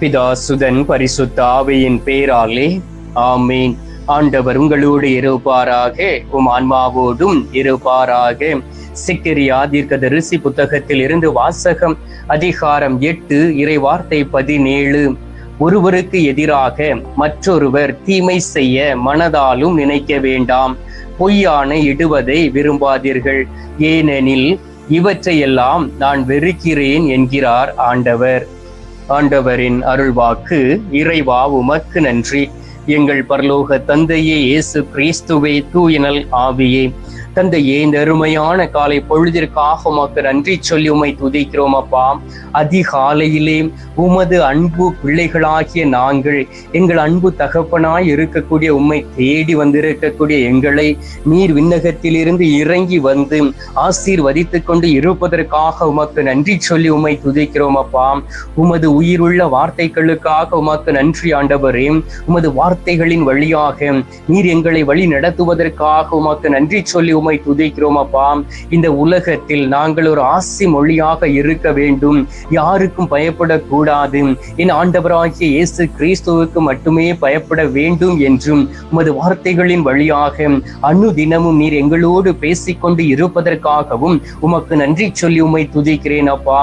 பிதா சுதன் பரிசுத்த ஆவையின் பேராலே ஆமீன். ஆண்டவர் உங்களோடு இருப்பாராக உம் ஆன்மாவோடும் இருப்பாராக. சிக்கிரியா தீர்க்கதரிசி புத்தகத்தில் இருந்து வாசகம் அதிகாரம் எட்டு இறை வார்த்தை பதினேழு. ஒருவருக்கு எதிராக மற்றொருவர் தீமை செய்ய மனதாலும் நினைக்க வேண்டாம். பொய்யான இடுவதை விரும்பாதீர்கள். ஏனெனில் இவற்றையெல்லாம் நான் வெறுக்கிறேன் என்கிறார் ஆண்டவர். ஆண்டவரின் அருள்வாக்கு இறைவா உமக்கு நன்றி. எங்கள் பரலோக தந்தையே இயேசு கிறிஸ்துவே தூயனல் ஆவியே. தந்தையே இந்த அருமையான காலை பொழுதிற்காக உமக்கு நன்றி சொல்லி உமை துதிக்கிறோம் அப்பா. அதிகாலையிலே உமது அன்பு பிள்ளைகளாகிய நாங்கள் எங்கள் அன்பு தகப்பனாய் இருக்கக்கூடிய உம்மை தேடி வந்திருக்கக்கூடிய எங்களை நீர் விண்ணகத்திலிருந்து இறங்கி வந்து ஆசீர்வதித்துக் கொண்டு இருப்பதற்காக உமக்கு நன்றி சொல்லி உம்மை துதிக்கிறோம் அப்பா. உமது உயிருள்ள வார்த்தைகளுக்காக உமக்கு நன்றி ஆண்டவரே. உமது வார்த்தைகளின் வழியாக நீர் எங்களை வழி நடத்துவதற்காக உமக்கு நன்றி சொல்லி உமை துதிக்கிறோம் அப்பா. இந்த உலகத்தில் நாங்கள் ஒரு ஆசி மொழியாக இருக்க வேண்டும். யாருக்கும் பயப்படக்கூடாது. என் ஆண்டவராகிய இயேசு கிறிஸ்துவுக்கு மட்டுமே பயப்பட வேண்டும் என்றும் உமது வார்த்தைகளின் வழியாக அணு தினமும் நீர் எங்களோடு பேசிக்கொண்டு இருப்பதற்காகவும் உமக்கு நன்றி சொல்லி உமை துதிக்கிறேன் அப்பா.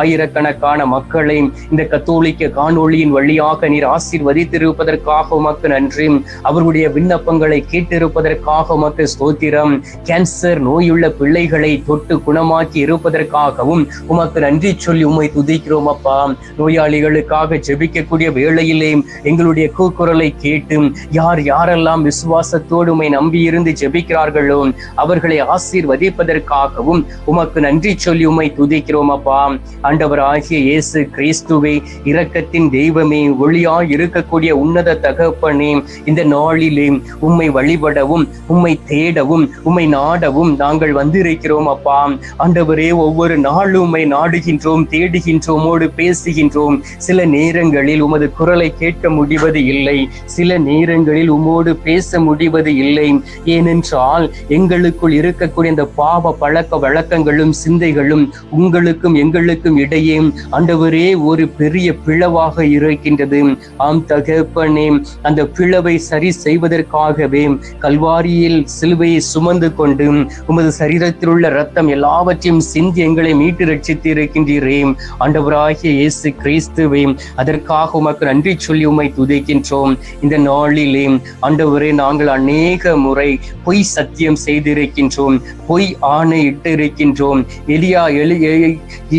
ஆயிரக்கணக்கான மக்களை இந்த கத்தோலிக்க காணொளியின் வழியாக நீர் ஆசீர்வதித்திருப்பதற்காக உமக்கு நன்றி. அவர்களுடைய விண்ணப்பங்களை கேட்டிருப்பதற்காக உமக்கு ஸ்தோத்திரம். கேன்சர் நோயுள்ள பிள்ளைகளை தொட்டு குணமாக்கி இருப்பதற்காகவும் உமக்கு நன்றி சொல்லி உம்மை துதிக்கிறோம் அப்பா. நோயாளிகளுக்காக ஜெபிக்கக்கூடிய வேளையிலே எங்களுடைய கூக்குரலை கேட்டு யார் யாரெல்லாம் விசுவாசத்தோடு உமை நம்பி இருந்து ஜெபிக்கிறார்களோ அவர்களை ஆசீர்வதிப்பதற்காகவும் உமக்கு நன்றி சொல்லி உம்மை துதிக்கிறோம் அப்பா. ஆண்டவர் ஆகிய இயேசு கிறிஸ்துவே இரக்கத்தின் தெய்வமே ஒளியாய் இருக்கக்கூடிய உன்னத தகப்பனே இந்த நாளிலே உம்மை வழிபடவும் உம்மை தேடவும் உம்மை நாடவும் நாங்கள் வந்திருக்கிறோம் அப்பா. ஆண்டவரே ஒவ்வொரு நாளும் உம்மை நாடுகின்றோம் தேடுகின்றோமோடு பேசுகின்றோம். சில நேரங்களில் உமது குரலை கேட்க முடிவது இல்லை. சில நேரங்களில் உமோடு பேச முடிவது இல்லை. ஏனென்றால் எங்களுக்குள் இருக்கக்கூடிய இந்த பாவ பழக்க வழக்கங்களும் சிந்தைகளும் உங்களுக்கும் எங்களுக்கும் இடையே ஆண்டவரே ஒரு பெரிய பிளவாக இருக்கின்றது. ஆம் தகப்பனே அந்த பிளவை சரி செய்வதற்காகவே கல்வாரியில் சிலுவையை சுமந்து கொண்டு உமது சரீரத்தில் உள்ள ரத்தம் எல்லாவற்றையும் சிந்தி எங்களை மீட்டு ரட்சித்து இருக்கின்றீரே ஆண்டவராகிய இயேசு கிறிஸ்துவே அதற்காக உமக்கு நன்றி சொல்லி உமை துதிக்கின்றோம். இந்த நாளிலே ஆண்டவரே நாங்கள் அநேக முறை பொய் சத்தியம் செய்திருக்கின்றோம் பொய் ஆணை இட்டு இருக்கின்றோம் எலியா எழு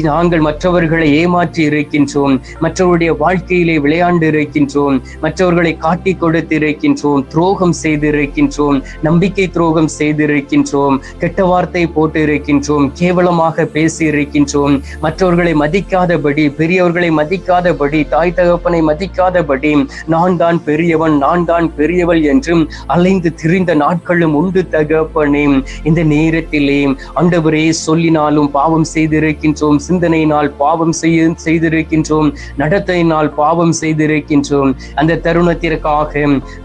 நாங்கள் மற்றவர்களை ஏமாற்றி இருக்கின்றோம். மற்றவருடைய வாழ்க்கையிலே விளையாண்டு இருக்கின்றோம். மற்றவர்களை காட்டி கொடுத்து இருக்கின்றோம் துரோகம் செய்திருக்கின்றோம். நம்பிக்கை துரோகம் செய்திருக்கின்றோம். இருக்கின்றோம் கெட்ட வார்த்தை போட்டு இருக்கின்றோம் கேவலமாக பேசி இருக்கின்றோம். மற்றவர்களை மதிக்காதபடி பெரியவர்களை மதிக்காதபடி தாய் தகப்பனை மதிக்காதபடி நான் தான் பெரியவன் நான் தான் பெரியவள் என்றும் அலைந்து திரிந்த நாட்களும் உண்டு தகப்பனே. இந்த நேரத்திலே ஆண்டவரே சொல்லினாலும் பாவம் செய்திருக்கின்றோம் சிந்தனையினால் பாவம் செய்ய செய்திருக்கின்றோம் நடத்தையினால் பாவம் செய்திருக்கின்றோம். அந்த தருணத்திற்காக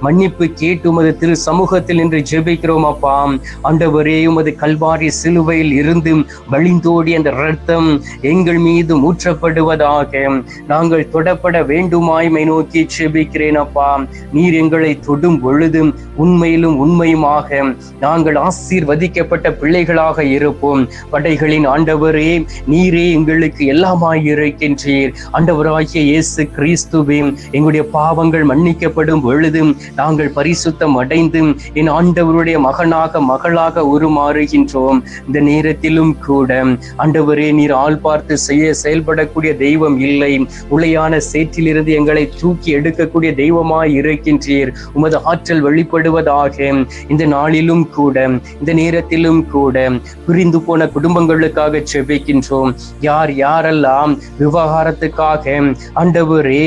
மன்னிப்பு கேட்டு உமது திரு சமூகத்தில் நின்று ஜெபிக்கிறோம் அப்பா. ஆண்டவரே உமது கல்வாரி சிலுவையில் இருந்து வழிந்தோடி அந்த ரத்தம் எங்கள் மீது ஊற்றப்படுவதாக. நாங்கள் தொடப்பட வேண்டுமாய்மை நோக்கி செபிக்கிறேன் அப்பா. நீர் எங்களை தொடும் பொழுதும் உண்மையிலும் உண்மையுமாக நாங்கள் ஆசீர்வதிக்கப்பட்ட பிள்ளைகளாக இருப்போம். படைகளின் ஆண்டவரே நீரே எங்களுக்கு எல்லாமாய் இருக்கின்றீர். ஆண்டவராகிய இயேசு கிறிஸ்துவே எங்களுடைய பாவங்கள் மன்னிக்கப்படும் பொழுதும் நாங்கள் பரிசுத்தம் அடைந்து என் ஆண்டவருடைய மகனாக மகளாக உருமாறுகின்றோம். இந்த நேரத்திலும் கூட அண்டவரே நீர் ஆள் பார்த்து செய்ய செயல்படக்கூடிய தெய்வம் இல்லை. உளையான சேற்றிலிருந்து எங்களை தூக்கி எடுக்கக்கூடிய தெய்வமாய் இருக்கின்றீர். உமது ஆற்றல் வெளிப்படுவதாக இந்த நாளிலும் கூட இந்த நேரத்திலும் கூட பிரிந்து போன குடும்பங்களுக்காக செபிக்கின்றோம். யார் யாரெல்லாம் விவகாரத்துக்காக ஆண்டவரே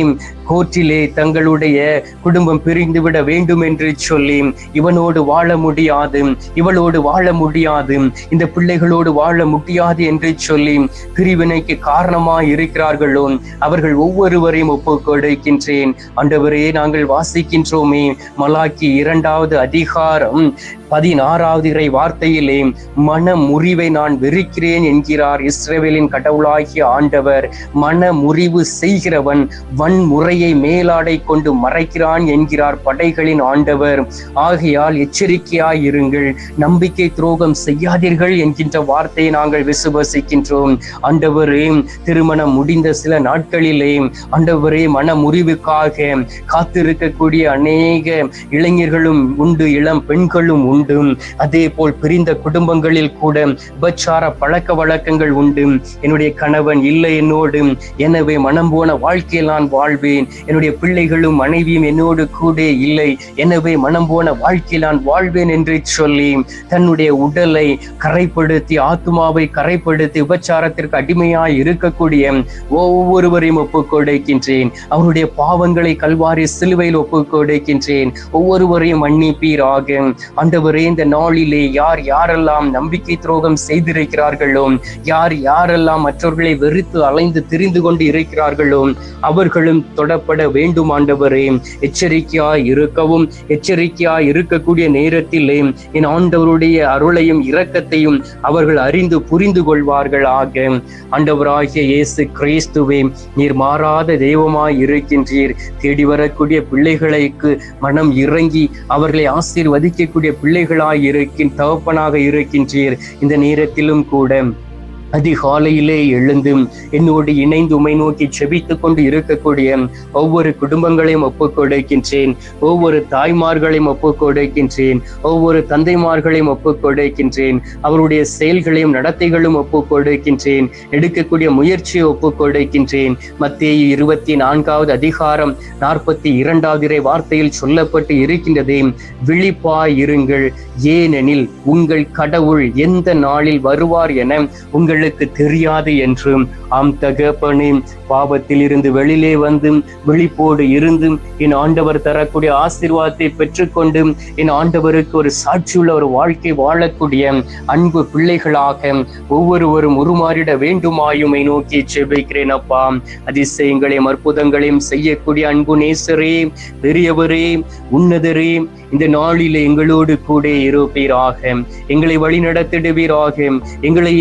கோர்ட்டிலே தங்களுடைய குடும்பம் பிரிந்துவிட வேண்டும் என்று சொல்லி இவனோடு வாழ முடியாது இவளோடு வாழ முடியாது இந்த பிள்ளைகளோடு வாழ முடியாது என்று சொல்லி பிரிவினைக்கு காரணமாய் இருக்கிறார்களோ அவர்கள் ஒவ்வொருவரையும் ஒப்பு கொடுக்கின்றேன் ஆண்டவரே நாங்கள் வாசிக்கின்றோமே மலாக்கி இரண்டாவது அதிகாரம் பதினாறாவது இறை வார்த்தையிலே மன முறிவை நான் வெறுக்கிறேன் என்கிறார் இஸ்ரேவேலின் கடவுளாகிய ஆண்டவர். மன முறிவு செய்கிறவன் வன்முறையை மேலாடை கொண்டு மறைக்கிறான் என்கிறார் படைகளின் ஆண்டவர். ஆகையால் எச்சரிக்கையாய் இருங்கள் நம்பிக்கை துரோகம் செய்யாதீர்கள் என்கின்ற வார்த்தையை நாங்கள் விசுவசிக்கின்றோம். ஆண்டவரே திருமணம் முடிந்த சில நாட்களிலே ஆண்டவரே மன முறிவுக்காக காத்திருக்கக்கூடிய அநேக இளைஞர்களும் உண்டு இளம் பெண்களும் உண்டு. உண்டு. அதே போல் பிரிந்த குடும்பங்களில் கூட உபச்சார பழக்க வழக்கங்கள் உண்டு. என்னுடைய கணவன் இல்லை என்னோடு. எனவே மனம் போன வாழ்க்கையில் நான் வாழ்வேன். என்னுடைய பிள்ளைகளும் மனைவியும் என்னோடு கூட இல்லை. எனவே மனம் போன வாழ்க்கையில் நான் வாழ்வேன் என்று சொல்லி தன்னுடைய உடலை கரைப்படுத்தி ஆத்மாவை கரைப்படுத்தி உபச்சாரத்திற்கு அடிமையாய் இருக்கக்கூடிய ஒவ்வொருவரையும் ஒப்புக்கொடுக்கின்றேன். அவருடைய பாவங்களை கல்வாரி சிலுவையில் ஒப்புக்கொடுக்கின்றேன். ஒவ்வொருவரையும் மன்னிப்பீராக. ஆண்டவரே இந்த நாளிலே யார் யாரெல்லாம் நம்பிக்கை துரோகம் செய்திருக்கிறார்களோ யார் யாரெல்லாம் மற்றவர்களை வெறுத்து அலைந்து திரிந்து கொண்டு இருக்கிறார்களோ அவர்களும் தொடப்பட வேண்டும் ஆண்டவரே. எச்சரிக்கையா இருக்கவும் எச்சரிக்கையா இருக்கக்கூடிய நேரத்திலே என் ஆண்டவருடைய அருளையும் இரக்கத்தையும் அவர்கள் அறிந்து புரிந்து கொள்வார்களாக. ஆண்டவராகிய இயேசு கிறிஸ்துவே நீர் மாறாத தெய்வமாய் இருக்கின்றீர். தேடி வரக்கூடிய பிள்ளைகளுக்கு மனம் இறங்கி அவர்களை ஆசீர்வதிக்கக்கூடிய பிள்ளைகளாய் இருக்கின் தகப்பனாக இருக்கின்றீர். இந்த நேரத்திலும் கூட அதிகாலையிலே எழுந்து என்னோடு இணைந்து உமை நோக்கி செபித்துக் கொண்டு இருக்கக்கூடிய ஒவ்வொரு குடும்பங்களையும் ஒப்புக்கொடுக்கின்றேன் ஒவ்வொரு தாய்மார்களையும் ஒப்புக் கொடுக்கின்றேன். ஒவ்வொரு தந்தைமார்களையும் ஒப்புக் கொடுக்கின்றேன். அவருடைய செயல்களையும் நடத்தைகளும் ஒப்புக் கொடுக்கின்றேன். எடுக்கக்கூடிய முயற்சியை ஒப்புக் கொடுக்கின்றேன். மத்திய இருபத்தி நான்காவது அதிகாரம் நாற்பத்தி இரண்டாவது வார்த்தையில் சொல்லப்பட்டு இருக்கின்றதே. விழிப்பாய் இருங்கள் ஏனெனில் உங்கள் கடவுள் எந்த நாளில் வருவார் என உங்கள் உங்களுக்கு தெரியாது என்றும் ஆம் தகப்பனே பாவத்தில் இருந்து வெளியிலே வந்து விழிப்போடு இருந்து என் ஆண்டவர் தரக்கூடிய ஆசீர்வாதத்தை பெற்றுக்கொண்டு என் ஆண்டவருக்கு ஒரு சாட்சியுள்ள ஒரு வாழ்க்கை வாழக்கூடிய அன்பு பிள்ளைகளாக ஒவ்வொருவரும் உருமாறிட வேண்டுமாயுமை நோக்கி செபிக்கிறேன் அப்பா. அதிசயங்களையும் அற்புதங்களையும் செய்யக்கூடிய அன்பு நேசரே பெரியவரே உன்னதரே இந்த நாளில் எங்களோடு கூட இருப்பீராக. எங்களை வழி நடத்திடுவீராக எங்களை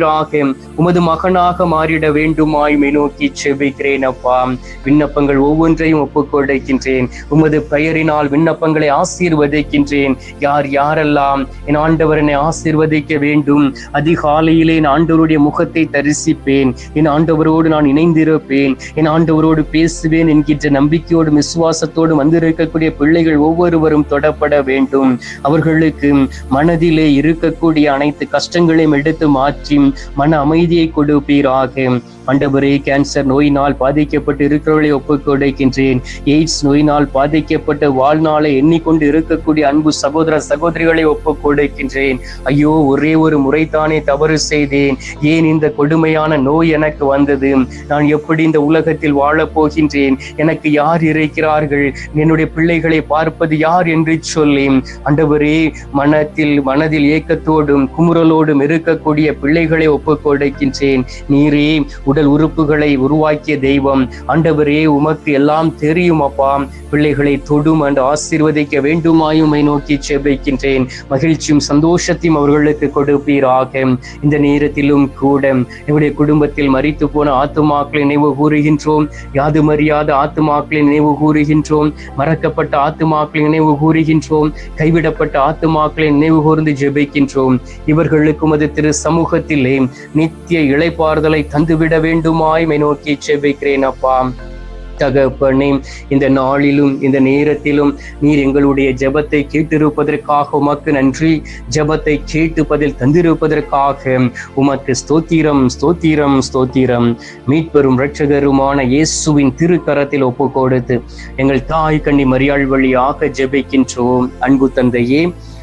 ஏற்றுக்கொள்வீராக உமது மகனாக மாறிட வேண்டுமாய் நோக்கி செபிக்கிறேன் அப்பா. விண்ணப்பங்கள் ஒவ்வொன்றையும் ஒப்புக் கொடுக்கின்றேன். உமது பெயரினால் விண்ணப்பங்களை ஆசீர்வதிக்கின்றேன். யார் யாரெல்லாம் என் ஆண்டவரனை ஆசீர்வதிக்க வேண்டும் அதிகாலையிலே என் ஆண்டவருடைய முகத்தை தரிசிப்பேன். என் ஆண்டவரோடு நான் இணைந்திருப்பேன். என் ஆண்டவரோடு பேசுவேன் என்கின்ற நம்பிக்கையோடும் விசுவாசத்தோடும் வந்திருக்கக்கூடிய பிள்ளைகள் ஒவ்வொருவரும் தொடப்பட வேண்டும். அவர்களுக்கு மனதிலே இருக்கக்கூடிய அனைத்து கஷ்டங்களையும் எடுத்து மாற்றி மன அமைதியை கொடுப்பீராக ஆண்டவரே கேன்சர் நோயினால் பாதிக்கப்பட்டு இருக்கிறவர்களை ஒப்புக் கொடுக்கின்றேன். எய்ட்ஸ் நோயினால் பாதிக்கப்பட்ட வாழ்நாளை எண்ணிக்கொண்டு இருக்கக்கூடிய அன்பு சகோதர சகோதரிகளை ஒப்புக் கொடுக்கின்றேன். ஐயோ ஒரே ஒரு முறைத்தானே தவறு செய்தேன். ஏன் இந்த கொடுமையான நோய் எனக்கு வந்தது? நான் எப்படி இந்த உலகத்தில் வாழப் போகின்றேன்? எனக்கு யார் இருக்கிறார்கள் என்னுடைய பிள்ளைகளை பார்ப்பது யார் என்று சொல்லி. ஆண்டவரே மனத்தில் மனதில் ஏக்கத்தோடும் குமுறலோடும் இருக்கக்கூடிய பிள்ளைகள் ஒப்புக் ஒப்புக்கொடுக்கின்றேன். நீரே உடல் உறுப்புகளை உருவாக்கிய தெய்வம். ஆண்டவரே உமக்கு எல்லாம் தெரியும் அப்பா. பிள்ளைகளை தொடும் and ஆசீர்வதிக்க வேண்டுமாயுமை நோக்கி செபிக்கின்றேன். மகிழ்ச்சியும் சந்தோஷத்தையும் அவர்களுக்கு கொடுப்பீராக. இந்த நேரத்திலும் கூட என்னுடைய குடும்பத்தில் மறித்து போன ஆத்துமாக்களை நினைவு கூறுகின்றோம். யாது மரியாத ஆத்துமாக்களை நினைவு கூறுகின்றோம். மறக்கப்பட்ட ஆத்துமாக்களை நினைவு கூறுகின்றோம். கைவிடப்பட்ட ஆத்துமாக்களை நினைவு கூர்ந்து ஜெபிக்கின்றோம். இவர்களுக்கும் அது திரு சமூகத்தில் நித்திய இழைப்பாறுதலை தந்துவிட வேண்டுமாய் மை நோக்கி செபிக்கிறேன் அப்பா. தகப்பனே இந்த நாளிலும் இந்த நேரத்திலும் நீர் எங்களுடைய ஜபத்தை கேட்டிருப்பதற்காக உமக்கு நன்றி. ஜபத்தை கேட்டு பதில் தந்திருப்பதற்காக உமக்கு ஸ்தோத்திரம் ஸ்தோத்திரம் ஸ்தோத்திரம். மீட்பெரும் இரட்சகருமான இயேசுவின் திருக்கரத்தில் ஒப்பு கொடுத்து எங்கள் தாய் கண்ணி மரியாள் வழியாக ஜெபிக்கின்றோம். அன்பு தந்தையே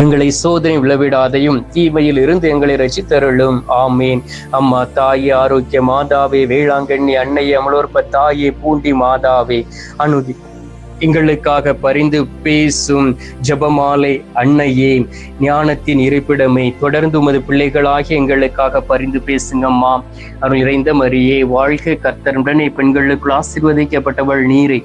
எங்களை சோதனை விளவிடாதையும் தீமையில் இருந்து எங்களை ரசித்தருளும். ஆமீன். அம்மா தாயே ஆரோக்கிய மாதாவே வேளாங்கண்ணி அன்னையே அமலோற்ப தாயே பூண்டி மாதாவே. அனுதி எங்களுக்காக பரிந்து பேசும் ஜபமாலை அன்னையே ஞானத்தின் இருப்பிடமே தொடர்ந்து உமது பிள்ளைகளாகி எங்களுக்காக பரிந்து பேசுங்கம்மா. அருள் நிறைந்த மரியே வாழ்க கர்த்தருடனே பெண்களுக்குள் ஆசீர்வதிக்கப்பட்டவள் நீரை.